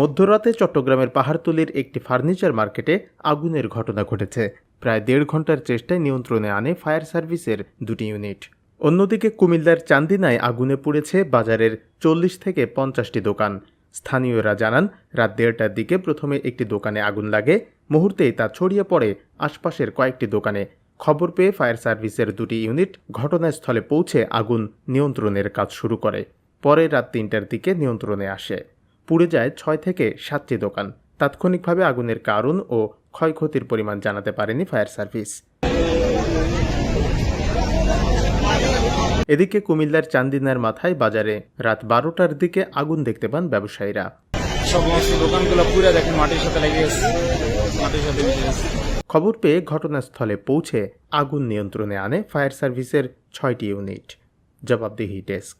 মধ্যরাতে চট্টগ্রামের পাহাড়তলির একটি ফার্নিচার মার্কেটে আগুনের ঘটনা ঘটেছে। প্রায় দেড় ঘণ্টার চেষ্টায় নিয়ন্ত্রণে আনে ফায়ার সার্ভিসের দুটি ইউনিট। অন্যদিকে কুমিল্লার চান্দিনায় আগুনে পুড়েছে বাজারের চল্লিশ থেকে পঞ্চাশটি দোকান। স্থানীয়রা জানান, রাত দেড়টার দিকে প্রথমে একটি দোকানে আগুন লাগে, মুহূর্তেই তা ছড়িয়ে পড়ে আশপাশের কয়েকটি দোকানে। খবর পেয়ে ফায়ার সার্ভিসের দুটি ইউনিট ঘটনাস্থলে পৌঁছে আগুন নিয়ন্ত্রণের কাজ শুরু করে। পরে রাত তিনটার দিকে নিয়ন্ত্রণে আসে। পুড়ে যায় ছয় থেকে সাতটি দোকান। তাৎক্ষণিকভাবে আগুনের কারণ ও ক্ষয়ক্ষতির পরিমাণ জানাতে পারেনি ফায়ার সার্ভিস। এদিকে কুমিল্লার চান্দিনার মাথায় বাজারে রাত বারোটার দিকে আগুন দেখতে পান ব্যবসায়ীরা। সমস্ত দোকানগুলো পুরো দেখেন মাটির সাথে লেগে গেছে মাটির সাথে মিশে গেছে খবর পেয়ে ঘটনাস্থলে পৌঁছে আগুন নিয়ন্ত্রণে আনে ফায়ার সার্ভিসের ছয়টি ইউনিট। জবাবদিহি ডেস্ক।